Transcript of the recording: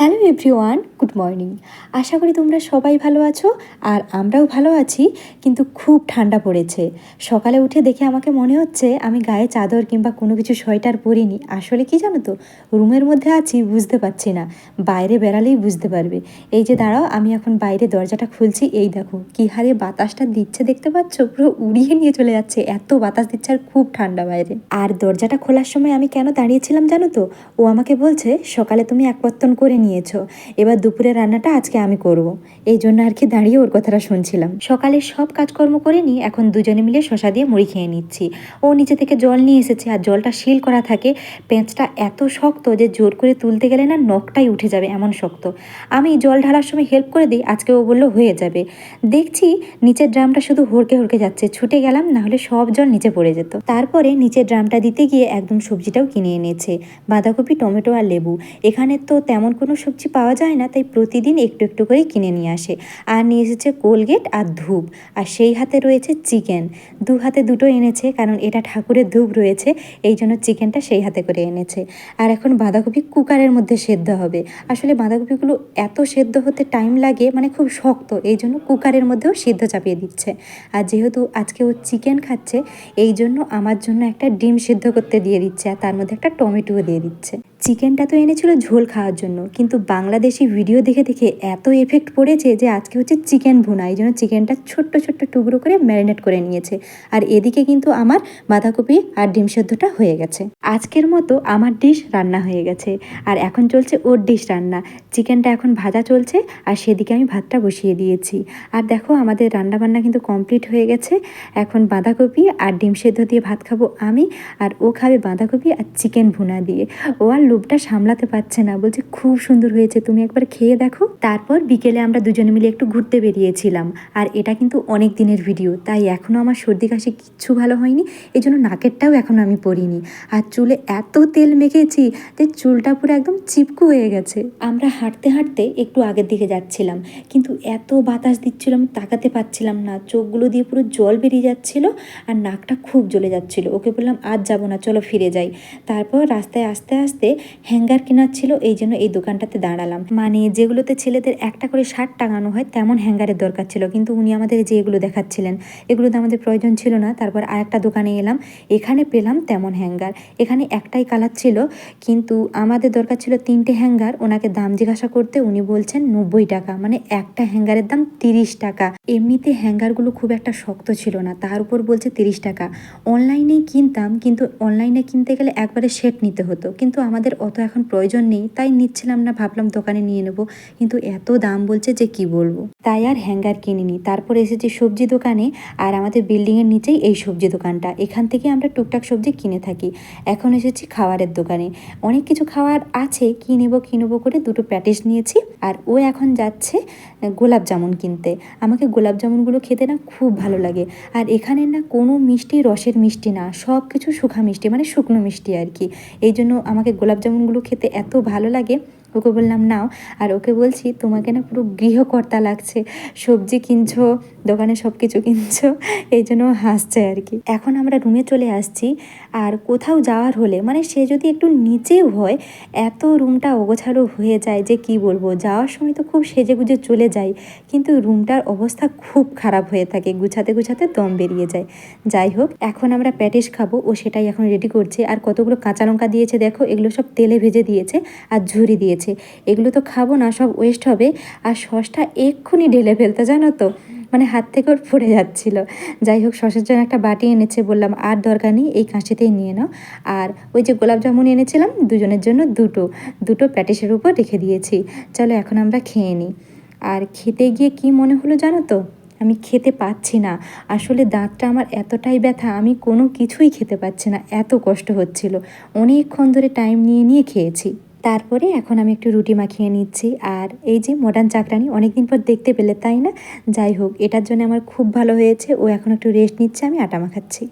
Hello everyone, good morning. আশা করি তোমরা সবাই ভালো আছো আর আমরাও ভালো আছি, কিন্তু খুব ঠান্ডা পড়েছে। সকালে উঠে দেখে আমাকে মনে হচ্ছে আমি গায়ে চাদর কিংবা কোনো কিছু সোয়েটার পরিনি। আসলে কি জানো তো, রুমের মধ্যে আছি বুঝতে পারছি না, বাইরে বেরালেই বুঝতে পারবে। এই যে দাঁড়াও, আমি এখন বাইরে দরজাটা খুলছি, এই দেখো, কী হারে বাতাসটা দিচ্ছে দেখতে পাচ্ছ? পুরো উড়িয়ে নিয়ে চলে যাচ্ছে, এত বাতাস দিচ্ছে আর খুব ঠান্ডা বাইরে। আর দরজাটা খোলার সময় আমি কেন দাঁড়িয়েছিলাম জানো তো? ও আমাকে বলছে, সকালে তুমি এক পত্তন করে নিয়েছো। এবার দুপুরে রান্নাটা আজকে আমি করব। এই জন্য আর কি দাঁড়িয়ে ওর কথাটা শুনছিলাম। সকালে সব কাজকর্ম করে নিয়ে এখন দুজনে মিলে শশা দিয়ে মুড়ি খেয়ে নিচ্ছি। ও নিচে থেকে জল নিয়ে এসেছে আর জলটা শিল করা থাকে। পেঁচটা এত শক্ত যে জোর করে তুলতে গেলে না নখটাই উঠে যাবে এমন শক্ত। আমি জল ঢালার সময় হেল্প করে দিই, আজকে ও বলল হয়ে যাবে। দেখছি নিচের ড্রামটা শুধু হড়কে হড়কে যাচ্ছে। ছুটে গেলাম না হলে সব জল নিচে পড়ে যেত। তারপরে নিচের ড্রামটা দিতে গিয়ে একদম সবজিটাও কিনে এনেছে। বাঁধাকপি, টমেটো আর লেবু। এখানে তো তেমন কোনো সবজি পাওয়া যায় না, তাই প্রতিদিন একটু একটু করে কিনে নিয়ে আসে। আর নিয়ে এসেছে কোলগেট আর ধূপ। আর সেই হাতে রয়েছে চিকেন। দু হাতে দুটো এনেছে, কারণ এটা ঠাকুরের ধূপ রয়েছে, এই জন্য চিকেনটা সেই হাতে করে এনেছে। আর এখন বাঁধাকপি কুকারের মধ্যে সেদ্ধ হবে। আসলে বাঁধাকপিগুলো এত সেদ্ধ হতে টাইম লাগে মানে খুব শক্ত, এই জন্য কুকারের মধ্যেও সিদ্ধ চাপিয়ে দিচ্ছে। আর যেহেতু আজকে ও চিকেন খাচ্ছে, এই জন্য আমার জন্য একটা ডিম সিদ্ধ করতে দিয়ে দিচ্ছে, আর তার মধ্যে একটা টমেটোও দিয়ে দিচ্ছে। চিকেনটা তো এনেছিল ঝোল খাওয়ার জন্য, কিন্তু বাংলাদেশি ভিডিও দেখে দেখে এত এফেক্ট পড়েছে যে আজকে হচ্ছে চিকেন ভুনা। এই জন্য চিকেনটা ছোট্ট ছোট্ট টুকরো করে ম্যারিনেট করে নিয়েছে। আর এদিকে কিন্তু আমার বাঁধাকপি আর ডিম সেদ্ধটা হয়ে গেছে। আজকের মতো আমার ডিশ রান্না হয়ে গেছে। আর এখন চলছে ওর ডিশ রান্না। চিকেনটা এখন ভাজা চলছে আর সেদিকে আমি ভাতটা বসিয়ে দিয়েছি। আর দেখো আমাদের রান্না বান্না কিন্তু কমপ্লিট হয়ে গেছে। এখন বাঁধাকপি আর ডিম সেদ্ধ দিয়ে ভাত খাব আমি আর ও খাবে বাঁধাকপি আর চিকেন ভুনা দিয়ে। ও আর লোভটা সামলাতে পারছে না। বলছে খুব সুন্দর হয়েছে, তুমি একবার খেয়ে দেখো। তারপর বিকেলে আমরা দুজনে মিলে একটু ঘুরতে বেরিয়েছিলাম। আর এটা কিন্তু অনেক দিনের ভিডিও তাই এখনও আমার সর্দি কাশি কিচ্ছু ভালো হয়নি। এই জন্য নাকেরটাও এখনও আমি পরিনি। আর চুলে এত তেল মেখেছি যে চুলটা পুরো একদম চিপকু হয়ে গেছে। আমরা হাঁটতে হাঁটতে একটু আগের দিকে যাচ্ছিলাম। কিন্তু এত বাতাস দিচ্ছিল, আমি তাকাতে পারছিলাম না। চোখগুলো দিয়ে পুরো জল বেরিয়ে যাচ্ছিল আর নাকটা খুব জ্বলে যাচ্ছিল। ওকে বললাম, আজ যাব না, চলো ফিরে যাই। তারপর রাস্তায় আস্তে আস্তে হ্যাঙ্গার কেনার ছিল, এই জন্য এই দোকানটাতে দাঁড়ালাম। মানে যেগুলোতে ছেলেদের একটা করে শার্ট টাঙানো হয়, তেমন হ্যাঙ্গারের দরকার ছিল। কিন্তু উনি আমাদের যে এগুলো দেখাচ্ছিলেন, এগুলোতে আমাদের প্রয়োজন ছিল না। তারপর আর একটা দোকানে এলাম। এখানে পেলাম তেমন হ্যাঙ্গার। এখানে একটাই কালার ছিল, কিন্তু আমাদের দরকার ছিল তিনটে হ্যাঙ্গার। ওনাকে দাম জিজ্ঞাসা করতে উনি বলছেন নব্বই টাকা। মানে একটা হ্যাঙ্গারের দাম তিরিশ টাকা। এমনিতে হ্যাঙ্গারগুলো খুব একটা শক্ত ছিল না। তার উপর বলছে তিরিশ টাকা। অনলাইনেই কিনতাম, কিন্তু অনলাইনে কিনতে গেলে একবারে সেট নিতে হতো। কিন্তু আমাদের অত এখন প্রয়োজন নেই। তাই নিচ্ছিলাম না ভাবলাম দোকানে নিয়ে নেব। কিন্তু এত দাম বলছে যে কি বলব? তাই আর হ্যাঙ্গার কিনিনি। তারপর এসেছি সবজি দোকানে আর আমাদের বিল্ডিংয়ের নিচেই এই সবজি দোকানটা। এখান থেকে আমরা টুকটাক সবজি কিনে থাকি। এখন এসেছি খাবারের দোকানে। অনেক কিছু খাওয়ার আছে, কি নেব কি নেব করে দুটো প্যাটিস নিয়েছি। আর ও এখন যাচ্ছে গোলাপ জামুন কিনতে। আমাকে গোলাপ জামুনগুলো খেতে না খুব ভালো লাগে। আর এখানে না কোনো মিষ্টি, রসের মিষ্টি না। সব কিছু শুখা মিষ্টি মানে শুকনো মিষ্টি আর কি। এই জন্য আমাকে গোলাপ জামুনগুলো খেতে এত ভালো লাগে। ওকে বললাম, নাও। আর ওকে বলছি, তোমাকে না পুরো গৃহকর্তা লাগছে। সবজি কিনছো, দোকানে সব কিছু কিনছো। এই জন্য হাসছে আর কি। এখন আমরা রুমে চলে আসছি। আর কোথাও যাওয়ার হলে মানে সে যদি একটু নিচেও হয়, এত রুমটা অগোছালো হয়ে যায় যে কি বলব? যাওয়ার সময় তো খুব সেজে গুজে চলে যাই। কিন্তু রুমটার অবস্থা খুব খারাপ হয়ে থাকে, গুছাতে গুছাতে দম বেরিয়ে যায়। যাই হোক, এখন আমরা প্যাটিস খাব। ও সেটাই এখন রেডি করছে। আর কতগুলো কাঁচা লঙ্কা দিয়েছে দেখো, এগুলো সব তেলে ভেজে দিয়েছে আর ঝুরি দিয়েছে। এগুলো তো খাব না, সব ওয়েস্ট হবে। আর সসটা এক্ষুনি ঢেলে ফেলতে, জানো তো? মানে হাত থেকে ওর পড়ে যাচ্ছিল। যাই হোক সসের জন্য একটা বাটি এনেছে, বললাম, আর দরকার নেই, এই কাঁচিতেই নিয়ে নাও। আর ওই যে গোলাপ জামুন এনেছিলাম, দুজনের জন্য দুটো। দুটো প্যাটিসের উপর রেখে দিয়েছি। চলো, এখন আমরা খেয়ে নিই আর খেতে গিয়ে কি মনে হলো, জানো তো? আমি খেতে পাচ্ছি না। আসলে দাঁতটা আমার এতটাই ব্যথা, আমি কোনো কিছুই খেতে পাচ্ছি না। এত কষ্ট হচ্ছিল। অনেকক্ষণ ধরে টাইম নিয়ে নিয়ে খেয়েছি। তারপরে এখন আমি একটু রুটি মাখিয়ে নিচ্ছি। আর এই যে মডার্ন চাকরানি অনেকদিন পর দেখতে পেলে, তাই না? যাই হোক, এটার জন্য আমার খুব ভালো হয়েছে। ও এখন একটু রেস্ট নিচ্ছে, আমি আটা মাখাচ্ছি।